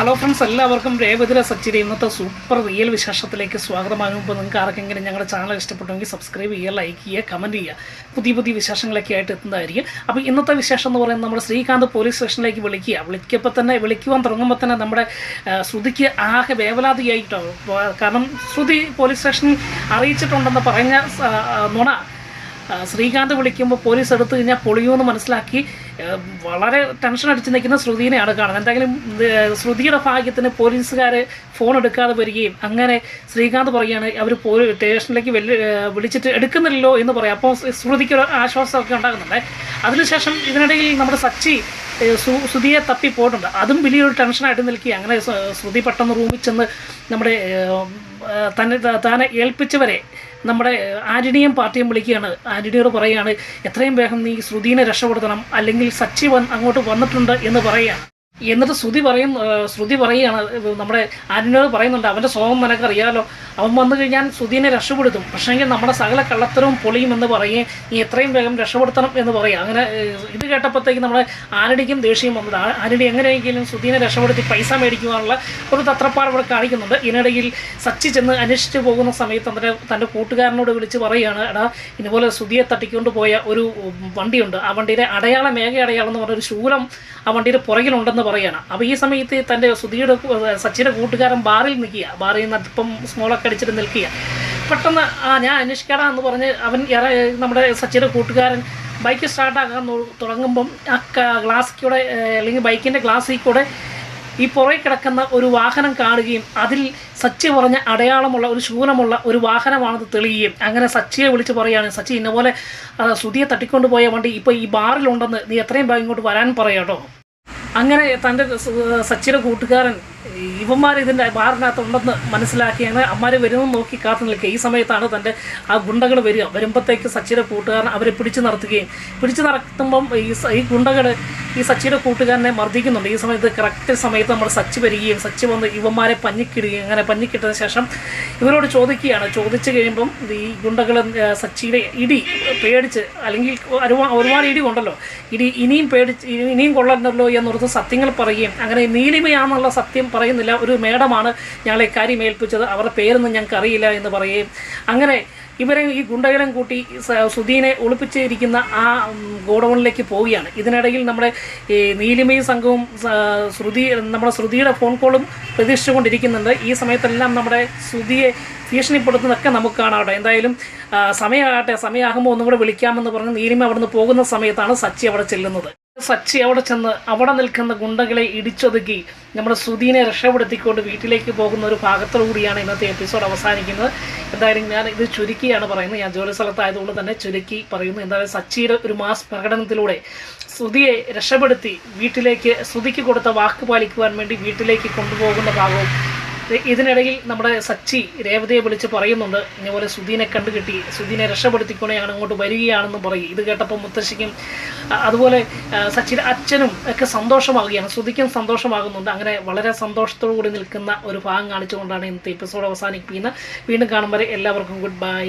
Hello friends എല്ലാവർക്കും രേവതിര സച്ചിരി ഇന്നത്തെ super real വിശേഷത്തിലേക്ക് സ്വാഗതമാകും മുമ്പ് നിങ്ങൾക്ക് ആർക്കെങ്കിലും ഞങ്ങളുടെ ചാനൽ ഇഷ്ടപ്പെട്ടെങ്കിൽ സബ്സ്ക്രൈബ് ചെയ്യുക ലൈക്ക് ചെയ്യുക കമന്റ് ചെയ്യുക. പുതിയ പുതിയ വിശേഷങ്ങളൊക്കെ ആയിട്ട് എത്തുന്നതായിരിക്കും. അപ്പോൾ ഇന്നത്തെ വിശേഷം എന്ന് പറയുന്നത് നമ്മുടെ ശ്രീകാന്ത് പോലീസ് സ്റ്റേഷനിലേക്ക് വിളിക്കുക. വിളിക്കപ്പോൾ തന്നെ വിളിക്കുവാൻ തുടങ്ങുമ്പോൾ തന്നെ നമ്മുടെ ശ്രുതിക്ക് ആകെ വേവലാതിയായിട്ടോ. കാരണം ശ്രുതി പോലീസ് സ്റ്റേഷനിൽ അറിയിച്ചിട്ടുണ്ടെന്ന് പറഞ്ഞ നുണ. ശ്രീകാന്ത് വിളിക്കുമ്പോൾ പോലീസ് എടുത്തു കഴിഞ്ഞാൽ പൊളിയുമെന്ന് മനസ്സിലാക്കി വളരെ ടെൻഷൻ അടിച്ച് നിൽക്കുന്ന ശ്രുതിനെയാണ് കാണുന്നത്. എന്തായാലും ശ്രുതിയുടെ ഭാഗ്യത്തിന് പോലീസുകാർ ഫോൺ എടുക്കാതെ വരികയും അങ്ങനെ ശ്രീകാന്ത് പറയുകയാണ് അവർ പോലീ സ്റ്റേഷനിലേക്ക് വെല്ലു വിളിച്ചിട്ട് എടുക്കുന്നില്ലല്ലോ എന്ന് പറയാം. അപ്പോൾ ശ്രുതിക്ക് ഒരു ആശ്വാസമൊക്കെ ഉണ്ടാകുന്നുണ്ട്. അതിനുശേഷം ഇതിനിടയിൽ നമ്മുടെ സച്ചി ശ്രുതിയെ തപ്പി പോയിട്ടുണ്ട്. അതും വലിയൊരു ടെൻഷനായിട്ട് നിൽക്കുക അങ്ങനെ ശ്രുതി പെട്ടെന്ന് റൂമിൽ ചെന്ന് നമ്മുടെ തന്നെ താനെ ഏൽപ്പിച്ചവരെ നമ്മുടെ ആന്റണിയും പാർട്ടിയും വിളിക്കുകയാണ്. ആന്റണിയോട് പറയുകയാണ് എത്രയും വേഗം നീ ശ്രുതിനെ രക്ഷപ്പെടുത്തണം അല്ലെങ്കിൽ സച്ചി അങ്ങോട്ട് വന്നിട്ടുണ്ട് എന്ന് പറയുകയാണ്. എന്നിട്ട് ശ്രുതി പറയും ശ്രുതി പറയുകയാണ് നമ്മുടെ ആന്റണിയോട് പറയുന്നുണ്ട് അവന്റെ സ്വഭാവം നിനക്കറിയാലോ അവൻ വന്നു കഴിഞ്ഞാൽ ശ്രുതിനെ രക്ഷപ്പെടുത്തും. പക്ഷേങ്കിൽ നമ്മുടെ സകല കള്ളത്തരവും പൊളിയും എന്ന് പറയുകയും നീ എത്രയും വേഗം രക്ഷപ്പെടുത്തണം എന്ന് പറയും. അങ്ങനെ ഇത് കേട്ടപ്പോഴത്തേക്ക് നമ്മുടെ ആനടിക്കും ദേഷ്യം വന്നത്. ആനടി എങ്ങനെയെങ്കിലും ശ്രുതിനെ രക്ഷപ്പെടുത്തി പൈസ മേടിക്കുവാനുള്ള ഒരു തത്രപ്പാട് ഇവിടെ കാണിക്കുന്നുണ്ട്. ഇതിനിടയിൽ സച്ചി ചെന്ന് അന്വേഷിച്ച് പോകുന്ന സമയത്ത് തന്റെ തന്റെ കൂട്ടുകാരനോട് വിളിച്ച് പറയുകയാണ് എടാ ഇതുപോലെ ശ്രുതിയെ തട്ടിക്കൊണ്ട് പോയ ഒരു വണ്ടിയുണ്ട്. ആ വണ്ടിയുടെ അടയാളം മേഘ അടയാളം എന്ന് പറഞ്ഞ ഒരു ശൂലം ആ വണ്ടിയുടെ പുറകിലുണ്ടെന്ന് പറയുകയാണ് അപ്പോൾ ഈ സമയത്ത് തന്റെ സുധിയുടെ സച്ചിയുടെ കൂട്ടുകാരൻ ബാറിൽ നിൽക്കുക. ബാറിൽ നിന്ന് ഇപ്പം സ്മോളൊക്കെ അടിച്ചിട്ട് നിൽക്കുക. പെട്ടെന്ന് ആ ഞാൻ അന്വേഷിക്കാടാ എന്ന് പറഞ്ഞ് അവൻ നമ്മുടെ സച്ചിയുടെ കൂട്ടുകാരൻ ബൈക്ക് സ്റ്റാർട്ടാക്കാൻ തുടങ്ങുമ്പം ആ ഗ്ലാസ്സിക്കൂടെ അല്ലെങ്കിൽ ബൈക്കിന്റെ ഗ്ലാസ്സിൽ കൂടെ ഈ പുറകെ കിടക്കുന്ന ഒരു വാഹനം കാണുകയും അതിൽ സച്ചി പറഞ്ഞ അടയാളമുള്ള ഒരു ശൂലമുള്ള ഒരു വാഹനമാണെന്ന് തെളിയുകയും അങ്ങനെ സച്ചിയെ വിളിച്ച് പറയുകയാണ് സച്ചി ഇന്നപോലെ സുധിയെ ശ്രുതിയെ തട്ടിക്കൊണ്ട് പോയ വണ്ടി ഇപ്പോൾ ഈ ബാറിലുണ്ടെന്ന് നീ എത്രയും വേഗം ഇങ്ങോട്ട് വരാൻ പറയാട്ടോ അങ്ങനെ തന്റെ സച്ചിയുടെ കൂട്ടുകാരൻ ഇവന്മാർ ഇതിന്റെ ബാറിനകത്തുണ്ടെന്ന് മനസ്സിലാക്കിയാണ് അമ്മമാർ വരുമെന്ന് നോക്കി കാത്തു നിൽക്കുക. ഈ സമയത്താണ് തന്റെ ആ ഗുണ്ടകൾ വരിക. വരുമ്പോഴത്തേക്ക് സച്ചിയുടെ കൂട്ടുകാരൻ അവരെ പിടിച്ചു നിർത്തുകയും പിടിച്ചു നടത്തുമ്പം ഈ ഈ ഗുണ്ടകൾ ഈ സച്ചിയുടെ കൂട്ടുകാരനെ മർദ്ദിക്കുന്നുണ്ട്. ഈ സമയത്ത് കറക്റ്റ് സമയത്ത് നമ്മൾ സച്ചി വരികയും സച്ചി വന്ന് ഇവന്മാരെ പഞ്ഞിക്കിടുകയും അങ്ങനെ പഞ്ഞിക്കിട്ടതിന് ശേഷം ഇവരോട് ചോദിക്കുകയാണ്. ചോദിച്ചു കഴിയുമ്പം ഈ ഗുണ്ടകൾ സച്ചിയുടെ ഇടി പേടിച്ച് അല്ലെങ്കിൽ ഒരുപാട് ഇടി കൊണ്ടല്ലോ ഇടി ഇനിയും പേടിച്ച് ഇനിയും കൊള്ളണ്ടല്ലോ എന്നോർത്ത് സത്യങ്ങൾ പറയുകയും അങ്ങനെ നീലിമയാണെന്നുള്ള സത്യം പറയുന്നില്ല. ഒരു മേഡമാണ് ഞങ്ങളെ കാര്യം ഏൽപ്പിച്ചത് അവരുടെ പേരൊന്നും ഞങ്ങൾക്ക് അറിയില്ല എന്ന് പറയുകയും അങ്ങനെ ഇവരെ ഈ ഗുണ്ടകളെയും കൂട്ടി സുധീനെ ഒളിപ്പിച്ചിരിക്കുന്ന ആ ഗോഡൗണിലേക്ക് പോവുകയാണ്. ഇതിനിടയിൽ നമ്മുടെ ഈ നീലിമയും സംഘവും ശ്രുതി നമ്മുടെ ശ്രുതിയുടെ ഫോൺ കോളും പ്രതീക്ഷിച്ചുകൊണ്ടിരിക്കുന്നുണ്ട്. ഈ സമയത്തെല്ലാം നമ്മുടെ ശ്രുതിയെ ഭീഷണിപ്പെടുത്തുന്നതൊക്കെ നമുക്ക് കാണാം എന്തായാലും സമയമാകട്ടെ സമയമാകുമ്പോൾ ഒന്നും കൂടെ വിളിക്കാമെന്ന് പറഞ്ഞ് നീലിമ അവിടുന്ന് പോകുന്ന സമയത്താണ് സച്ചി അവിടെ ചെല്ലുന്നത്. സച്ചി അവിടെ ചെന്ന് അവിടെ നിൽക്കുന്ന ഗുണ്ടകളെ ഇടിച്ചൊതുക്കി നമ്മുടെ സുധീനെ രക്ഷപ്പെടുത്തിക്കൊണ്ട് വീട്ടിലേക്ക് പോകുന്ന ഒരു ഭാഗത്തോടു കൂടിയാണ് ഇന്നത്തെ എപ്പിസോഡ് അവസാനിക്കുന്നത്. എന്തായാലും ഞാൻ ഇത് ചുരുക്കിയാണ് പറയുന്നത്. ഞാൻ ജോലി സ്ഥലത്തായതുകൊണ്ട് തന്നെ ചുരുക്കി പറയുന്നു. എന്തായാലും സച്ചിയുടെ ഒരു മാസ് പ്രകടനത്തിലൂടെ സുധിയെ രക്ഷപ്പെടുത്തി വീട്ടിലേക്ക് സുധിക്ക് കൊടുത്ത വാക്ക് പാലിക്കുവാൻ വേണ്ടി വീട്ടിലേക്ക് കൊണ്ടുപോകുന്ന ഭാഗവും ഇതിനിടയിൽ നമ്മുടെ സച്ചി രേവതയെ വിളിച്ച് പറയുന്നുണ്ട്. ഇതുപോലെ സുധീനെ കണ്ടുകിട്ടി. സുധീനെ രക്ഷപ്പെടുത്തിക്കൊണ്ട് ഞാൻ അങ്ങോട്ട് വരികയാണെന്ന് പറയും. ഇത് കേട്ടപ്പോൾ മുത്തശ്ശിക്കും അതുപോലെ സച്ചി അച്ഛനും ഒക്കെ സന്തോഷമാകുകയാണ് സുധിക്കും സന്തോഷമാകുന്നുണ്ട്. അങ്ങനെ വളരെ സന്തോഷത്തോടു കൂടി നിൽക്കുന്ന ഒരു ഭാഗം കാണിച്ചുകൊണ്ടാണ് ഇന്നത്തെ എപ്പിസോഡ് അവസാനിപ്പിക്കുന്നത്. വീണ്ടും കാണുമ്പോൾ എല്ലാവർക്കും ഗുഡ് ബൈ